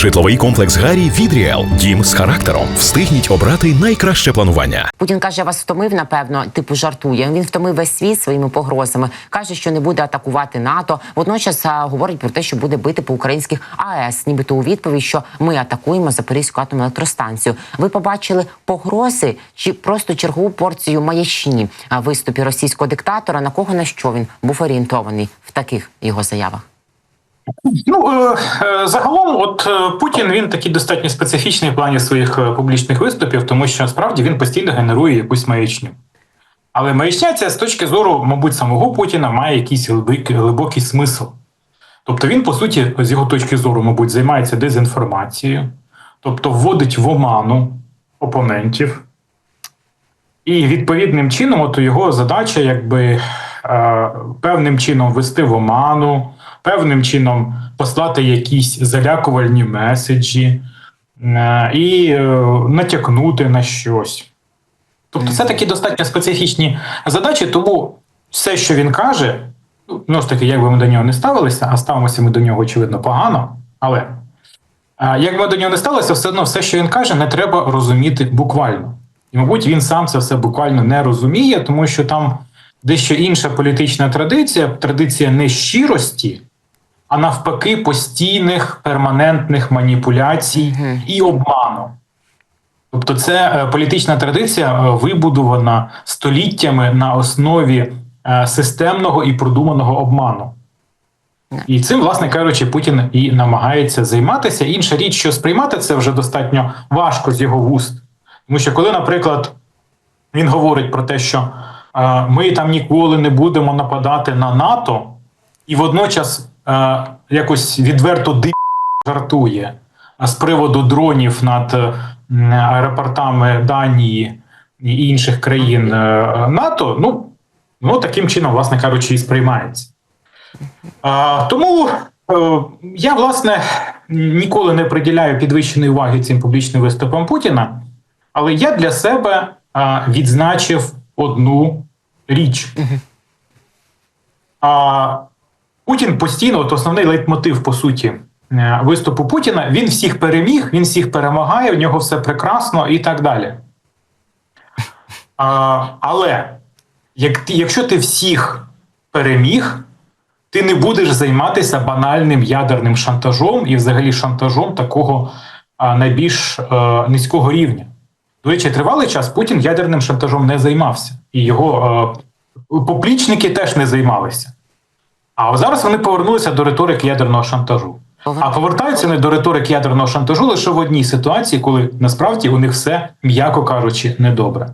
Житловий комплекс Гарі від Ріел. Дім з характером. Встигніть обрати найкраще планування. Путін каже, вас втомив, напевно, типу жартує. Він втомив весь світ своїми погрозами. каже, що не буде атакувати НАТО. Водночас говорить про те, що буде бити по українських АЕС, нібито у відповідь, що ми атакуємо Запорізьку атомну електростанцію. Ви побачили погрози чи просто чергову порцію маячні виступі російського диктатора? На кого на що він був орієнтований в таких його заявах? Ну е, е, загалом, от е, Путін він такий достатньо специфічний в плані своїх публічних виступів, тому що справді він постійно генерує якусь маячню. Але маячня ця з точки зору, мабуть, самого Путіна має якийсь глибокий, глибокий смисл. Тобто він, по суті, з його точки зору, мабуть, займається дезінформацією, тобто вводить в оману опонентів. І відповідним чином, от його задача, якби певним чином ввести в оману, певним чином послати якісь залякувальні меседжі е, і е, натякнути на щось. Тобто, це такі достатньо специфічні задачі, тому все, що він каже, ну ж таки, як би ми до нього не ставилися, а ставимося ми до нього, очевидно, погано, але як ми до нього не ставилися, все одно все, що він каже, не треба розуміти буквально. І, мабуть, він сам це все буквально не розуміє, тому що там дещо інша політична традиція, традиція не щирості, а навпаки, постійних перманентних маніпуляцій і обману. Тобто, це е, політична традиція е, вибудована століттями на основі е, системного і продуманого обману. І цим, власне кажучи, Путін і намагається займатися. Інша річ, що сприймати це вже достатньо важко з його вуст. Тому що, коли, наприклад, він говорить про те, що ми там ніколи не будемо нападати на НАТО, і водночас якось відверто ди жартує з приводу дронів над е, аеропортами Данії і інших країн е, НАТО, ну, ну таким чином, власне кажучи, і сприймається. А, тому е, я, власне, ніколи не приділяю підвищеної уваги цим публічним виступам Путіна, але я для себе відзначив одну річ. А, Путін постійно, от основний лейтмотив, по суті, е, виступу Путіна, він всіх переміг, він всіх перемагає, у нього все прекрасно і так далі. А, але як якщо ти всіх переміг, ти не будеш займатися банальним ядерним шантажом і взагалі шантажом такого найбільш е, низького рівня. До речі, тривалий час Путін ядерним шантажом не займався, і його е, поплічники теж не займалися. А зараз вони повернулися до риторики ядерного шантажу. А повертаються вони до риторики ядерного шантажу лише в одній ситуації, коли насправді у них все, м'яко кажучи, недобре.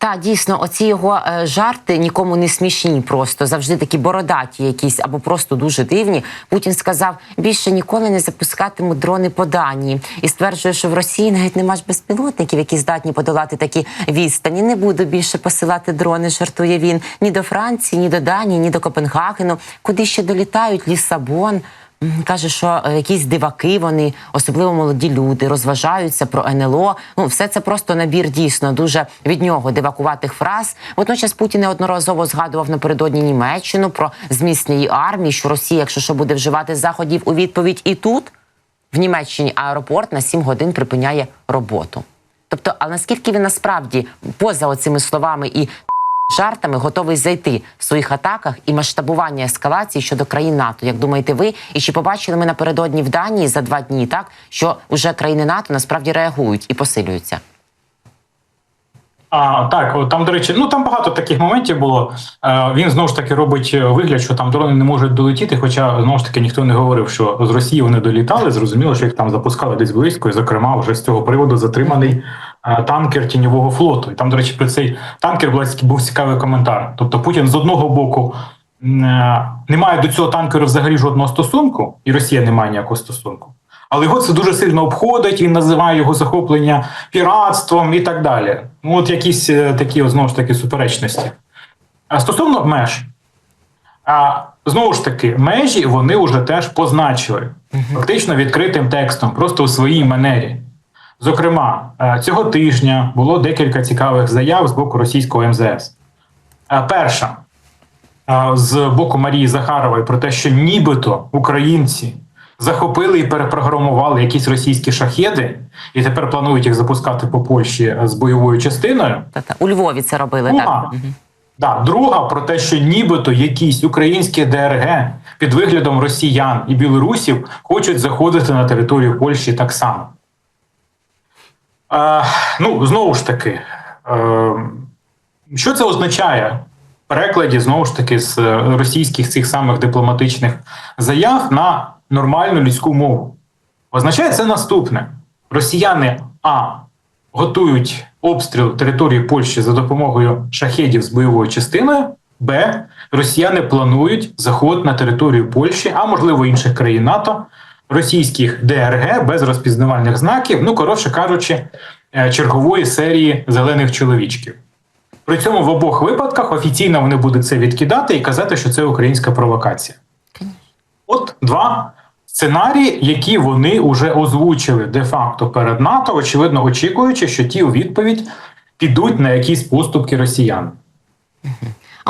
Та дійсно, оці його е, жарти нікому не смішні, просто завжди такі бородаті, якісь або просто дуже дивні. Путін сказав: більше ніколи не запускатимуть дрони по Данії і стверджує, що в Росії навіть нема ж безпілотників, які здатні подолати такі відстані. Не буду більше посилати дрони. Жартує він ні до Франції, ні до Данії, ні до Копенгагену. Куди ще долітають Лісабон? Каже, що е, якісь диваки, вони особливо молоді люди, розважаються про НЛО. Ну, все це просто набір дійсно дуже від нього дивакуватих фраз. Водночас Путін неодноразово згадував напередодні Німеччину про зміцнення її армії, що Росія, якщо що буде вживати заходів у відповідь, і тут в Німеччині аеропорт на 7 годин припиняє роботу. Тобто, а наскільки він насправді поза оцими словами і жартами готовий зайти в своїх атаках і масштабування ескалації щодо країн НАТО. Як думаєте ви? І чи побачили ми напередодні в Данії за два дні, так що вже країни НАТО насправді реагують і посилюються? А так, там, до речі, ну там багато таких моментів було. Е, він знову ж таки робить е, вигляд, що там дрони не можуть долетіти. Хоча знову ж таки ніхто не говорив, що з Росії вони долітали. Зрозуміло, що їх там запускали десь близько, і зокрема, вже з цього приводу затриманий танкер тіньового флоту. І там, до речі, про цей танкер був, був цікавий коментар. Тобто, Путін з одного боку е, не має до цього танкеру взагалі жодного стосунку, і Росія не має ніякого стосунку. Але його це дуже сильно обходить. Він називає його захоплення піратством і так далі. Ну, от якісь е, такі знову ж таки суперечності. А стосовно меж, а знову ж таки, межі вони вже теж позначили фактично відкритим текстом, просто у своїй манері. Зокрема, е, цього тижня було декілька цікавих заяв з боку російського МЗС. Е, Перша е, з боку Марії Захарової про те, що нібито українці захопили і перепрограмували якісь російські шахеди, і тепер планують їх запускати по Польщі з бойовою частиною. У Львові це робили Друга, так. Да, друга про те, що нібито якісь українські ДРГ під виглядом росіян і білорусів хочуть заходити на територію Польщі так само. Е, ну, знову ж таки, е, що це означає? В перекладі знову ж таки з е, російських цих самих дипломатичних заяв на нормальну людську мову. Означає це наступне: Росіяни А готують обстріл території Польщі за допомогою шахедів з бойовою частиною. Б. Росіяни планують заход на територію Польщі, а можливо інших країн НАТО, російських ДРГ без розпізнавальних знаків, ну коротше кажучи, е, чергової серії зелених чоловічків. При цьому в обох випадках офіційно вони будуть це відкидати і казати, що це українська провокація. От два сценарії, які вони вже озвучили де-факто перед НАТО, очевидно, очікуючи, що ті у відповідь підуть на якісь поступки росіян.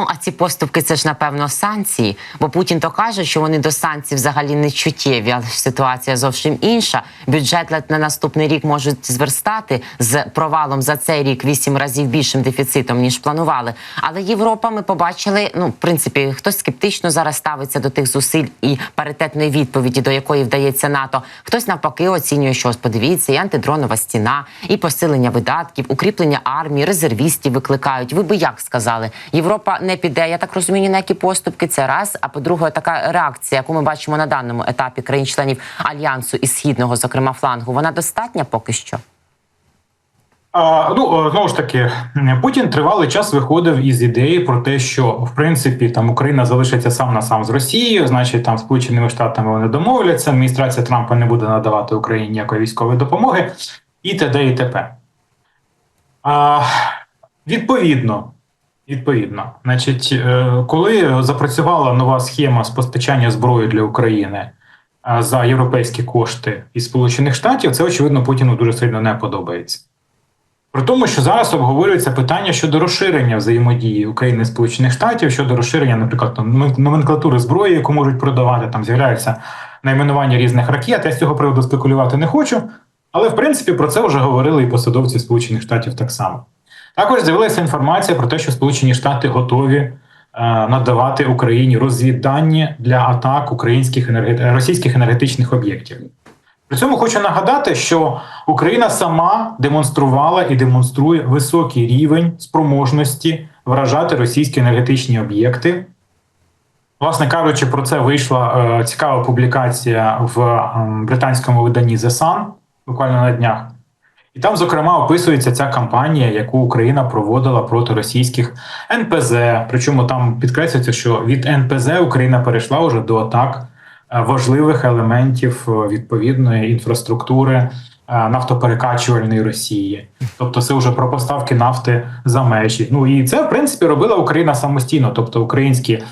Ну, а ці поступки це ж напевно санкції, бо Путін то каже, що вони до санкцій взагалі не чуттєві, але ситуація зовсім інша. Бюджет на наступний рік можуть зверстати з провалом за цей рік вісім разів більшим дефіцитом ніж планували. Але Європа ми побачили. Ну, в принципі, хтось скептично зараз ставиться до тих зусиль і паритетної відповіді, до якої вдається НАТО. Хтось навпаки оцінює, що подивіться, і антидронова стіна, і посилення видатків, укріплення армії, резервістів викликають. Ви би як сказали? Європа не піде. Я так розумію, ні на які поступки. Це раз. А по-друге, така реакція, яку ми бачимо на даному етапі країн-членів альянсу і східного, зокрема флангу, вона достатня поки що. А, ну знову ж таки, Путін тривалий час виходив із ідеї про те, що в принципі там Україна залишиться сам на сам з Росією, значить там Сполученими Штатами вони домовляться. Адміністрація Трампа не буде надавати Україні ніякої військової допомоги, і т.д. і т.п. А, відповідно, відповідно, значить, е, коли запрацювала нова схема з постачання зброї для України е, за європейські кошти із Сполучених Штатів, це очевидно Путіну дуже сильно не подобається. При тому, що зараз обговорюється питання щодо розширення взаємодії України і Сполучених Штатів, щодо розширення, наприклад, номенклатури зброї, яку можуть продавати, там з'являються найменування різних ракет. Я з цього приводу спекулювати не хочу. Але в принципі про це вже говорили і посадовці Сполучених Штатів так само. Також з'явилася інформація про те, що Сполучені Штати готові е, надавати Україні розвіддані для атак українських енерге- російських енергетичних об'єктів. При цьому хочу нагадати, що Україна сама демонструвала і демонструє високий рівень спроможності вражати російські енергетичні об'єкти. Власне кажучи, про це вийшла е, цікава публікація в британському виданні The Sun буквально на днях. І там, зокрема, описується ця кампанія, яку Україна проводила проти російських НПЗ. Причому там підкреслюється, що від НПЗ Україна перейшла вже до атак е, важливих елементів е, відповідної інфраструктури е, нафтоперекачувальної Росії. Тобто, це вже про поставки нафти за межі. Ну і це в принципі робила Україна самостійно, тобто українські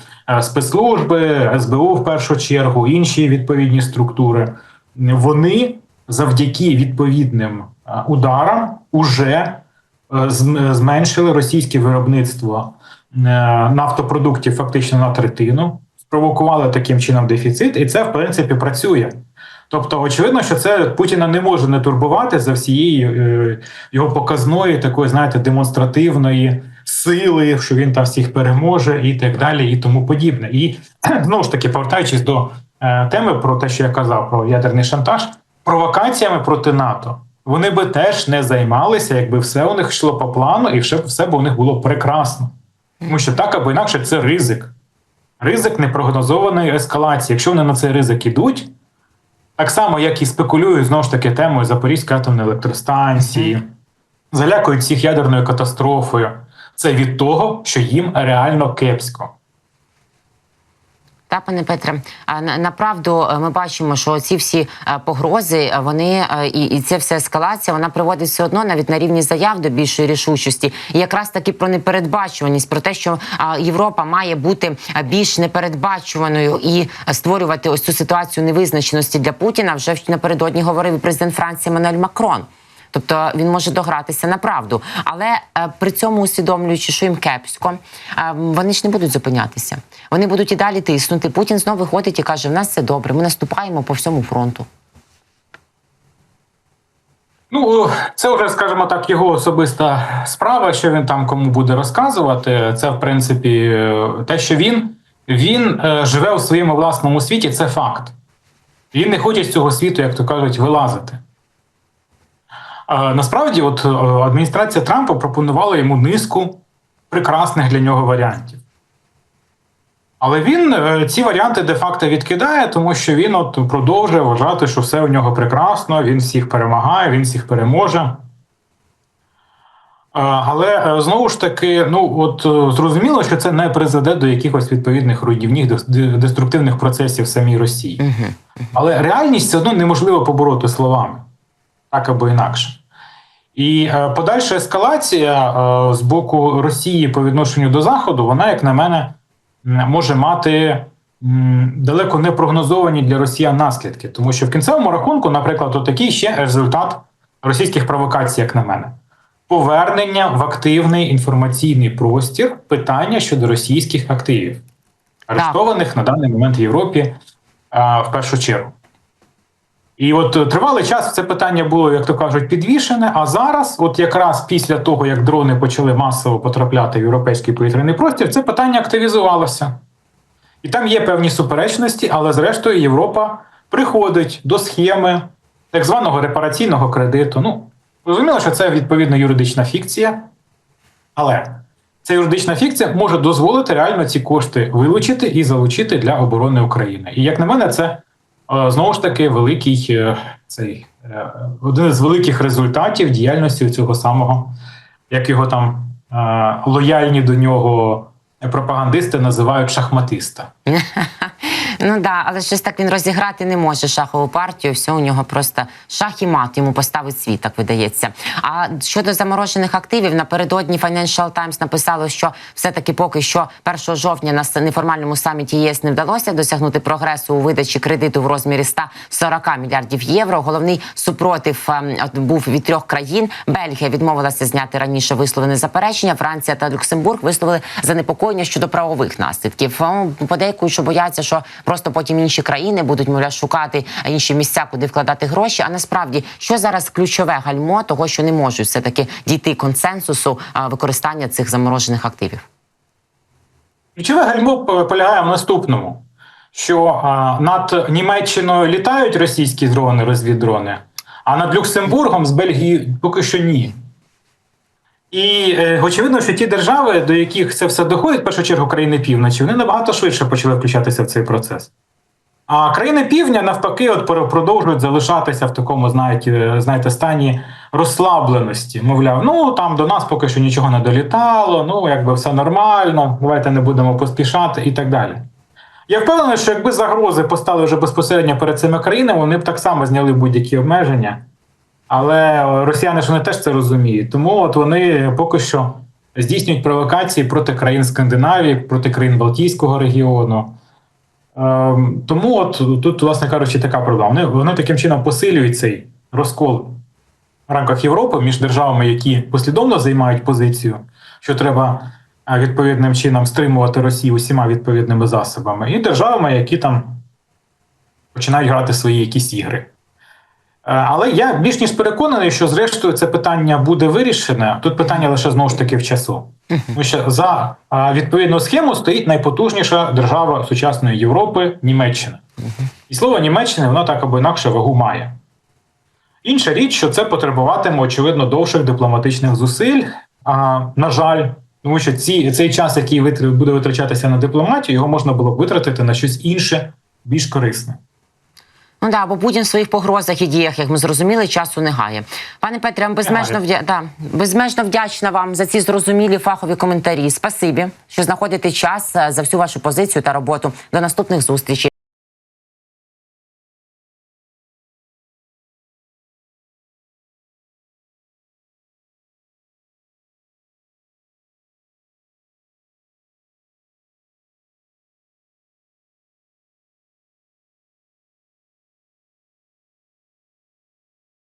спецслужби, СБУ в першу чергу, інші відповідні структури. Вони завдяки відповідним е, ударам уже е, зменшили російське виробництво е, нафтопродуктів фактично на третину, спровокували таким чином дефіцит, і це в принципі працює. Тобто, очевидно, що це Путіна не може не турбувати за всієї е, його показної, такої, знаєте, демонстративної сили, що він там всіх переможе, і так далі, і тому подібне. І знову ж таки, повертаючись до теми про те, що я казав про ядерний шантаж, провокаціями проти НАТО. Вони би теж не займалися, якби все у них йшло по плану, і все, все б у них було прекрасно. Тому що так або інакше це ризик. Ризик непрогнозованої ескалації. Якщо вони на цей ризик ідуть, так само, як і спекулюють знову ж таки темою Запорізької атомної електростанції, залякують всіх ядерною катастрофою. Це від того, що їм реально кепсько. Та, пане Петре, на- направду е, ми бачимо, що ці всі е, погрози, е, вони і, і ця вся ескалація, вона приводить все одно навіть на рівні заяв до більшої рішучості. І якраз таки про непередбачуваність, про те, що Європа має бути більш непередбачуваною і створювати ось цю ситуацію невизначеності для Путіна. Вже напередодні говорив президент Франції Мануель Макрон. Тобто він може догратися на правду. Але е, при цьому усвідомлюючи, що їм кепсько, е, вони ж не будуть зупинятися. Вони будуть і далі тиснути. Путін знову виходить і каже: в нас все добре, ми наступаємо по всьому фронту. Ну, це вже, скажімо так, його особиста справа, що він там кому буде розказувати. Це, в принципі, е, те, що він, він е, живе у своєму власному світі, це факт. Він не хоче з цього світу, як то кажуть, вилазити. Насправді, от е, адміністрація Трампа пропонувала йому низку прекрасних для нього варіантів. Але він е, ці варіанти де-факто відкидає, тому що він от продовжує вважати, що все у нього прекрасно, він всіх перемагає, він всіх переможе. Е, Але знову ж таки, ну от зрозуміло, що це не призведе до якихось відповідних руйнівних деструктивних процесів в самій Росії. Але реальність все одно неможливо побороти словами, так або інакше. І е, подальша ескалація е, з боку Росії по відношенню до Заходу, вона, як на мене, може мати далеко не прогнозовані для росіян наслідки. Тому що в кінцевому рахунку, наприклад, от такий ще результат російських провокацій, як на мене. Повернення в активний інформаційний простір питання щодо російських активів, арештованих на даний момент в Європі в першу чергу. І от е, тривалий час це питання було, як то кажуть, підвішене. А зараз, от якраз після того, як дрони почали масово потрапляти в європейський повітряний простір, це питання активізувалося. І там є певні суперечності, але зрештою Європа приходить до схеми так званого репараційного кредиту. Ну, зрозуміло, що це відповідно юридична фікція, але ця юридична фікція може дозволити реально ці кошти вилучити і залучити для оборони України. І як на мене, це знову ж таки великий е, цей е, один з великих результатів діяльності цього самого, як його там е, лояльні до нього пропагандисти називають шахматиста. Ну да, але щось так він розіграти не може шахову партію. Все у нього просто шах і мат йому поставить світ, так видається. А щодо заморожених активів, напередодні Financial Times написало, що все-таки поки що 1 жовтня на неформальному саміті ЄС не вдалося досягнути прогресу у видачі кредиту в розмірі 140 мільярдів євро. Головний супротив ем, був від трьох країн. Бельгія відмовилася зняти раніше висловлене заперечення. Франція та Люксембург висловили занепокоєння щодо правових наслідків. Подейкують, що бояться, що просто потім інші країни будуть мовляв шукати інші місця, куди вкладати гроші. А насправді, що зараз ключове гальмо того, що не можуть все таки дійти консенсусу використання цих заморожених активів. Ключове гальмо полягає в наступному: що над Німеччиною літають російські дрони, розвіддрони, а над Люксембургом з Бельгії поки що ні. І е, очевидно, що ті держави, до яких це все доходить, в першу чергу країни півночі, вони набагато швидше почали включатися в цей процес. А країни півдня, навпаки, от продовжують залишатися в такому, знаєте, знаєте, стані розслабленості. Мовляв, ну там до нас поки що нічого не долітало, ну якби все нормально, давайте не будемо поспішати і так далі. Я впевнений, що якби загрози постали вже безпосередньо перед цими країнами, вони б так само зняли будь-які обмеження. Але росіяни ж вони теж це розуміють. Тому от вони поки що здійснюють провокації проти країн Скандинавії, проти країн Балтійського регіону. Ем, тому от тут, власне кажучи, така проблема. Вони, вони таким чином посилюють цей розкол в рамках Європи між державами, які послідовно займають позицію, що треба відповідним чином стримувати Росію усіма відповідними засобами, і державами, які там починають грати свої якісь ігри. Е, Але я більш ніж переконаний, що зрештою це питання буде вирішене. Тут питання лише знову ж таки в часу. Тому що за відповідну схему стоїть найпотужніша держава сучасної Європи Німеччина. І слово Німеччина воно так або інакше вагу має. Інша річ, що це потребуватиме, очевидно, довших дипломатичних зусиль. А, на жаль, тому що ці, цей час, який буде витрачатися на дипломатію, його можна було б витратити на щось інше, більш корисне. Ну да, бо Путін в своїх погрозах і діях, як ми зрозуміли, часу не гає. Пане Петре, я безмежно вдя... да, безмежно вдячна вам за ці зрозумілі фахові коментарі. Спасибі, що знаходите час е, за всю вашу позицію та роботу. До наступних зустрічей.